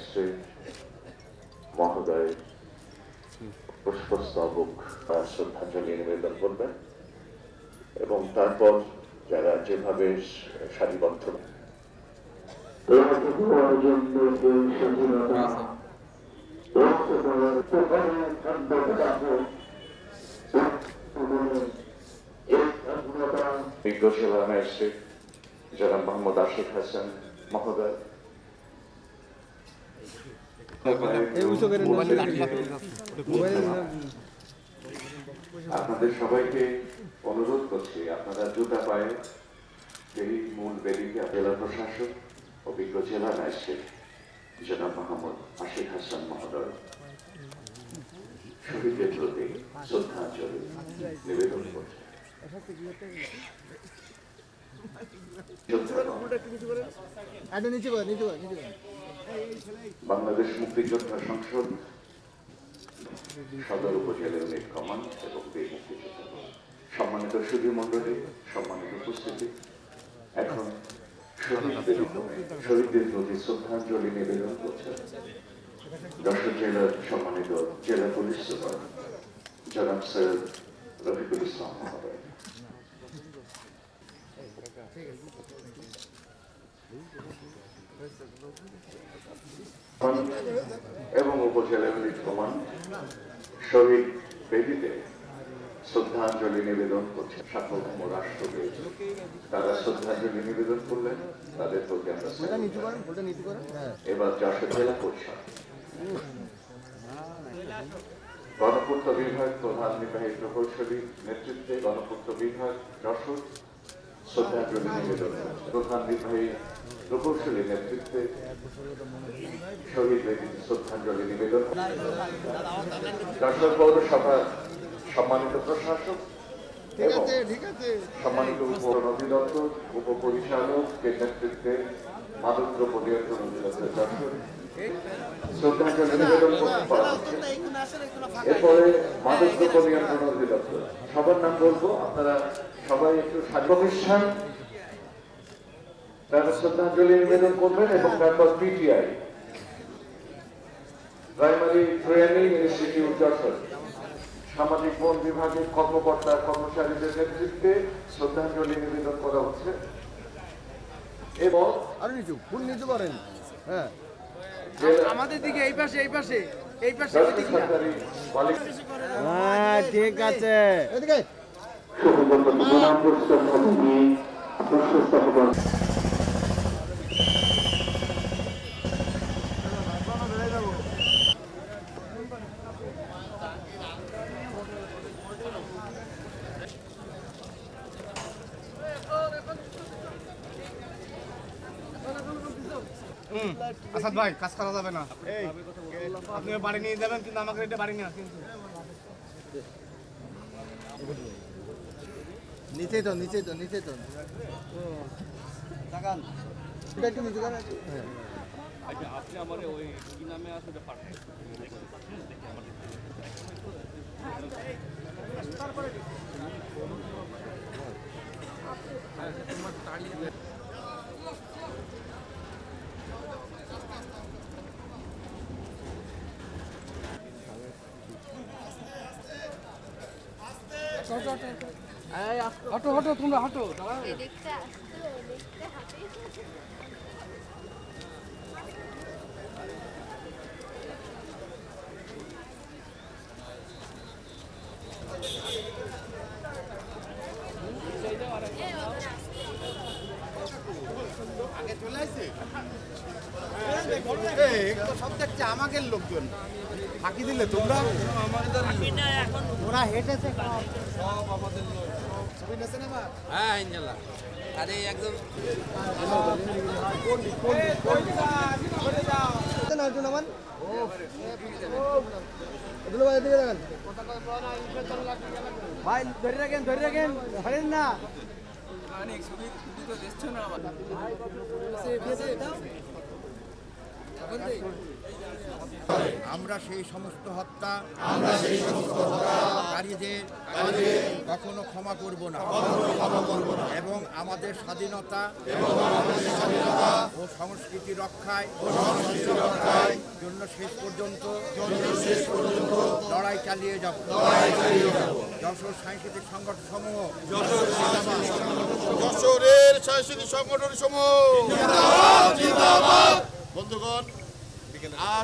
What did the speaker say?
Magistrate মহোদয় পুষ্পস্তবক শ্রদ্ধাঞ্জলি নিবেদন করবেন এবং তারপর যারা যেভাবে সারিবদ্ধ বিজ্ঞ জেলা ম্যাজিস্ট্রেট জনাব মোহাম্মদ আশিক হাসান মহোদয় আপনাদের সবাইকে অনুরোধ করছি, আপনারা জুতা পায়ে এই মূল বেদিকে জেলা প্রশাসক অভিজ্ঞ জেলা ম্যাজিস্ট্রেট জনাব মোহাম্মদ আশিক হাসান মহোদয় শহীদদের প্রতি শ্রদ্ধাঞ্জলি নিবেদন করছেন এটা নিচে নিচে নিচে বাংলাদেশ মুক্তিযোদ্ধা সংসদ, সদর উপজেলা ইউনিট কমান্ড এবং বীর মুক্তিযোদ্ধা সম্মানিত সুধী মন্ডলী সম্মানিত উপস্থিতি। এখন শহীদদের প্রতি শ্রদ্ধাঞ্জলি নিবেদন করছেন যশোর জেলার সম্মানিত জেলা পুলিশ সুপার, জনাব সৈয়দ রফিকুল ইসলাম মহোদয়। এবং উপজেলা ইউনিট কমান্ড শহীদ বেদিতে শ্রদ্ধাঞ্জলি নিবেদন করছে। সার্বভৌম রাষ্ট্রকে তারা শ্রদ্ধাঞ্জলি নিবেদন করলেন তাদের প্রতি আমরা এবার যশোর জেলা পরিষদ। গণপূর্ত বিভাগ প্রধান নির্বাহী প্রকৌশলী নেতৃত্বে গণপূর্ত বিভাগ যশোর শ্রদ্ধাঞ্জলি নিবেদন। প্রধান নির্বাহী প্রকৌশলী নেতৃত্বে শহীদ বেদিতে শ্রদ্ধাঞ্জলি নিবেদন। যশোর পৌরসভার সম্মানিত প্রশাসক এবং সম্মানিত উপ অধিদপ্তর উপপরিচালকের নেতৃত্বে মাদক দ্রব্য নিয়ন্ত্রণ অধিদপ্তর যশোর শ্রদ্ধাঞ্জলি নিবেদন করতে পারা এরপরে মাদক দ্রব্য নিয়ন্ত্রণ অধিদপ্তর। সবার নাম বলব আপনারা সবাই একটু প্রতিষ্ঠান তারা শ্রদ্ধাঞ্জলি নিবেদন করবেন এবং তারপর PTI. Primary training institute Jashore সামাজিক বন বিভাগের কর্মকর্তা কর্মচারীদের নেতৃত্বে শ্রদ্ধাঞ্জলি নিবেদন করা হচ্ছে। এবং আরও নিচু ফুল নিচু করেন। হ্যাঁ। আমাদের দিকে এই পাশে এই পাশে এই পাশে হ্যাঁ ঠিক আছে। এদিকে আসাদ ভাই কাজ করা যাবে না। আপনি বাড়ি নিয়ে যাবেন কিন্তু আমাকে এটা বাড়ি না কিন্তু। নিচে তো নিচে তো নিচে তো। এটা একটু নিচু করেন হ্যাঁ হাঁটো হাঁটো তোমরা হাঁটো। আসতো দেখতে হাঁটে সব দেখছে আমাদের লোকজন। ফাঁকি দিলে তোমরা? ওরা হেঁটেছে হ্যাঁ ইনশাল্লাহ। আরে একদম। ভাই এদিকে দেখেন। ভাই ধরে রাখেন ধরে রাখেন। ধরেন না। আমরা সেই সমস্ত হত্যা কারীদের কখনো ক্ষমা করব না। এবং আমাদের স্বাধীনতা ও সংস্কৃতি রক্ষায় জন্য শেষ পর্যন্ত শেষ পর্যন্ত লড়াই চালিয়ে যাব। লড়াই চালিয়ে যাব। যশোর সাংস্কৃতিক সংগঠন সমূহ যশোরের সাংস্কৃতিক সংগঠন সমূহ বন্ধুগণ আজ